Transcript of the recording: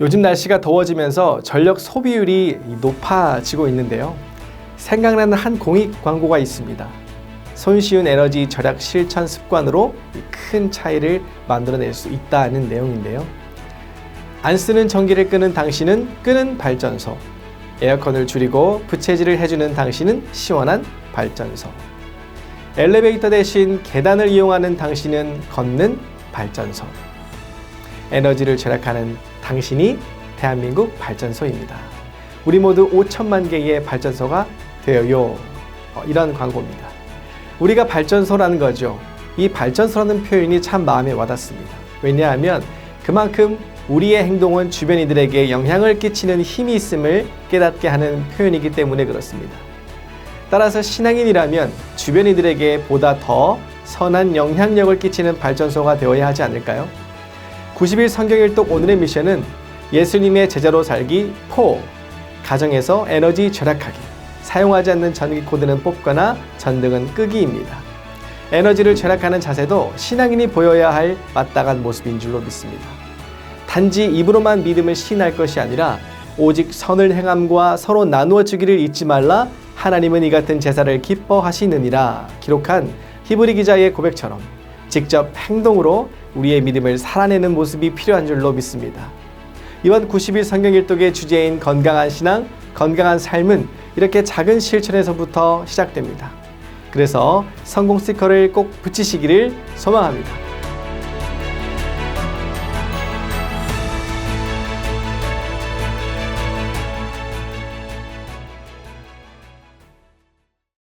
요즘 날씨가 더워지면서 전력 소비율이 높아지고 있는데요. 생각나는 한 공익 광고가 있습니다. 손쉬운 에너지 절약 실천 습관으로 큰 차이를 만들어낼 수 있다는 내용인데요. 안 쓰는 전기를 끄는 당신은 끄는 발전소. 에어컨을 줄이고 부채질을 해주는 당신은 시원한 발전소. 엘리베이터 대신 계단을 이용하는 당신은 걷는 발전소. 에너지를 절약하는 당신이 대한민국 발전소입니다. 우리 모두 5천만 개의 발전소가 되어요. 어, 이런 광고입니다. 우리가 발전소라는 거죠. 이 발전소라는 표현이 참 마음에 와닿습니다. 왜냐하면 그만큼 우리의 행동은 주변 이들에게 영향을 끼치는 힘이 있음을 깨닫게 하는 표현이기 때문에 그렇습니다. 따라서 신앙인이라면 주변 이들에게 보다 더 선한 영향력을 끼치는 발전소가 되어야 하지 않을까요? 90일 성경일독 오늘의 미션은 예수님의 제자로 살기 4 가정에서 에너지 절약하기 사용하지 않는 전기 코드는 뽑거나 전등은 끄기입니다. 에너지를 절약하는 자세도 신앙인이 보여야 할 마땅한 모습인 줄로 믿습니다. 단지 입으로만 믿음을 시인할 것이 아니라 오직 선을 행함과 서로 나누어 주기를 잊지 말라 하나님은 이 같은 제사를 기뻐하시느니라 기록한 히브리 기자의 고백처럼 직접 행동으로 우리의 믿음을 살아내는 모습이 필요한 줄로 믿습니다. 이번 90일 성경 일독의 주제인 건강한 신앙, 건강한 삶은 이렇게 작은 실천에서부터 시작됩니다. 그래서 성공 스티커를 꼭 붙이시기를 소망합니다.